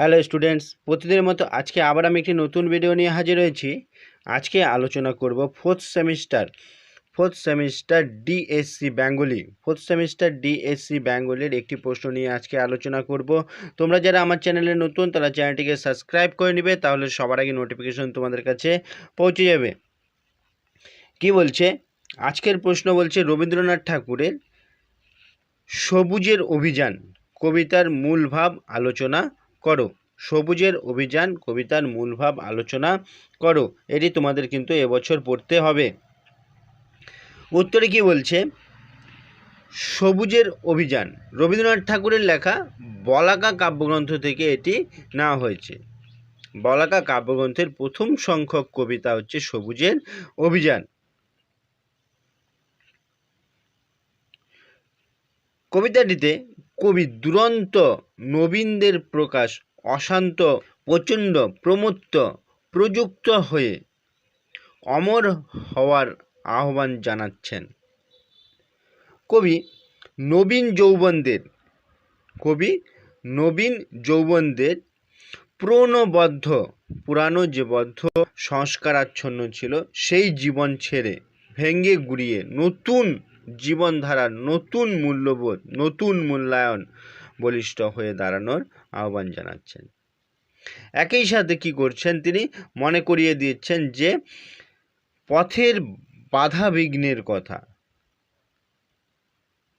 Hello students, প্রতিদিনের মতো আজকে আবার আমি একটি নতুন ভিডিও নিয়ে হাজির হয়েছি। আজকে আলোচনা করব fourth semester fourth semester DSC Bengali fourth semester DSC বেঙ্গলির একটি প্রশ্ন নিয়ে আজকে আলোচনা করব। তোমরা যারা আমার চ্যানেলে নতুন, তারা চ্যানেলটিকে সাবস্ক্রাইব করে নেবে, তাহলে সবার আগে নোটিফিকেশন তোমাদের কাছে পৌঁছে যাবে। কি বলছে? আজকের প্রশ্ন বলছে, রবীন্দ্রনাথ ঠাকুরের সবুজের অভিযান, কবিতার মূল ভাব, আলোচনা করো। সবুজের অভিযান, কবিতার মূল ভাব আলোচনা করো। এটি তোমাদের কিন্তু এবছর পড়তে হবে। উত্তরে কি বলছে? সবুজের অভিযান। রবীন্দ্রনাথ ঠাকুরের লেখা বলাকা কাব্যগ্রন্থ থেকে এটি নেওয়া হয়েছে। বলাকা কাব্যগ্রন্থের প্রথম সংখ্যক কবিতা হচ্ছে সবুজের অভিযান। কবিতাটিতে কবি দুরন্ত নবীনদের প্রকাশ অশান্ত, প্রচণ্ড, প্রমত্ত, প্রযুক্ত হয়ে অমর হওয়ার আহ্বান জানাচ্ছেন। কবি নবীন যৌবনদের, কবি নবীন যৌবনদের প্রণবদ্ধ, পুরানো যে বদ্ধ সংস্কারাচ্ছন্ন ছিল, সেই জীবন ছেড়ে ভেঙ্গে গুড়িয়ে নতুন জীবনধারার নতুন মূল্যবোধ, নতুন মূল্যায়ন বলিষ্ঠ হয়ে দাঁড়ানোর আহ্বান জানাচ্ছেন। একই সাথে কি করছেন তিনি? মনে করিয়ে দিচ্ছেন যে, পথের বাধা বিঘ্নের কথা।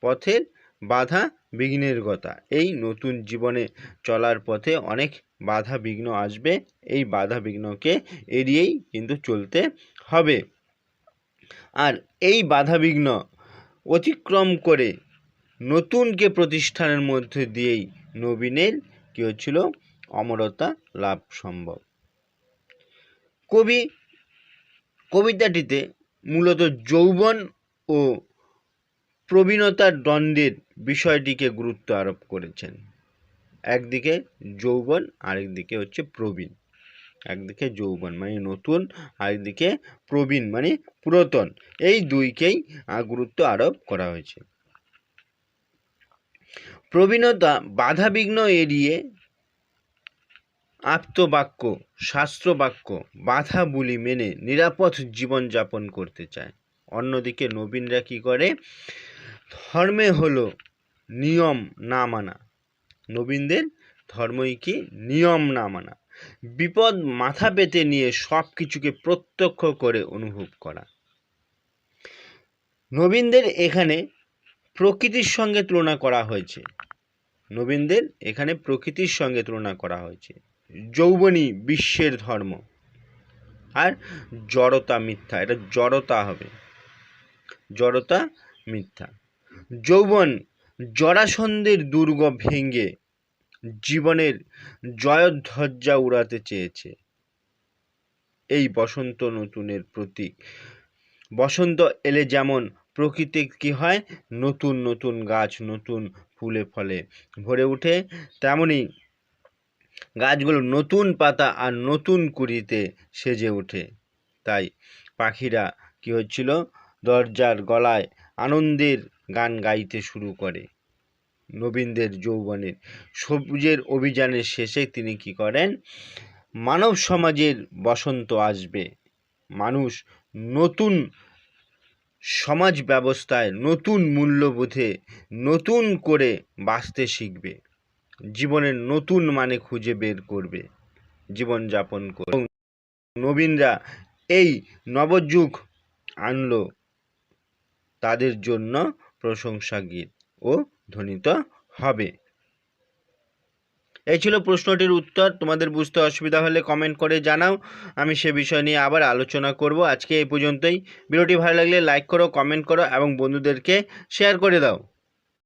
পথের বাধা বিঘ্নের কথা। এই নতুন জীবনে চলার পথে অনেক বাধা বিঘ্ন আসবে। এই বাধা বিঘ্নকে এড়িয়েই কিন্তু চলতে হবে। আর এই বাধা বিঘ্ন অতিক্রম করে নতুনকে প্রতিষ্ঠানের মধ্যে দিয়েই নবীনের কী হচ্ছিল? অমরতা লাভ সম্ভব। কবি, কবিতাটিতে মূলত যৌবন ও প্রবীণতার দ্বন্দ্বের বিষয়টিকে গুরুত্ব আরোপ করেছেন। একদিকে যৌবন, আরেকদিকে হচ্ছে প্রবীণ। একদিকে যৌবন মানে নতুন আরেকদিকে প্রবীণ মানে পুরাতন। এই দুইকেই গুরুত্ব আরোপ করা হয়েছে। প্রবীণতা বাধাবিঘ্ন এড়িয়ে আপ্তবাক্য শাস্ত্রবাক্য বাধা বুলি মেনে নিরাপদ জীবনযাপন করতে চায়। অন্যদিকে নবীনরা কী করে? ধর্মে হলো নিয়ম না মানা। নবীনদের ধর্মই কি? নিয়ম না মানা। বিপদ মাথা পেতে নিয়ে সব কিছুকে প্রত্যক্ষ করে অনুভব করা। নবীনদের এখানে প্রকৃতির সঙ্গে তুলনা করা হয়েছে। নবীনদের এখানে প্রকৃতির সঙ্গে তুলনা করা হয়েছে। যৌবনী বিশ্বের ধর্ম। আর জড়তা মিথ্যা, এটা জড়তা হবে। জড়তা মিথ্যা। যৌবন জরাসন্ধের দুর্গ ভেঙে জীবনের জয়ধ্বজা উড়াতে চেয়েছে। এই বসন্ত নতুনের প্রতীক। বসন্ত এলে যেমন প্রকৃতি কি হয়? নতুন নতুন গাছ, নতুন ফুলে ফলে ভরে ওঠে। তেমনি গাছগুলো নতুন পাতা আর নতুন কুড়িতে সেজে ওঠে। তাই পাখিরা কি হচ্ছিল? দরজার গলায় আনন্দের গান গাইতে শুরু করে। নবীনদের যৌবনের। সবুজের অভিযানের শেষে তিনি কি করেন? মানব সমাজের বসন্ত আসবে। মানুষ নতুন সমাজ ব্যবস্থায়, নতুন মূল্যবোধে, নতুন করে বাঁচতে শিখবে। জীবনের নতুন মানে খুঁজে বের করবে জীবনযাপন করবে নবীনরা এই নবযুগ আনলো তাদের জন্য প্রশংসা গীত ও ধ্বনিত হবে। এই ছিল প্রশ্নটির উত্তর। তোমাদের বুঝতে অসুবিধা হলে কমেন্ট করে জানাও। আমি সে বিষয় নিয়ে আবার আলোচনা করব। আজকে এই পর্যন্তই। ভিডিওটি ভালো লাগলে লাইক করো কমেন্ট করো এবং বন্ধুদেরকে শেয়ার করে দাও।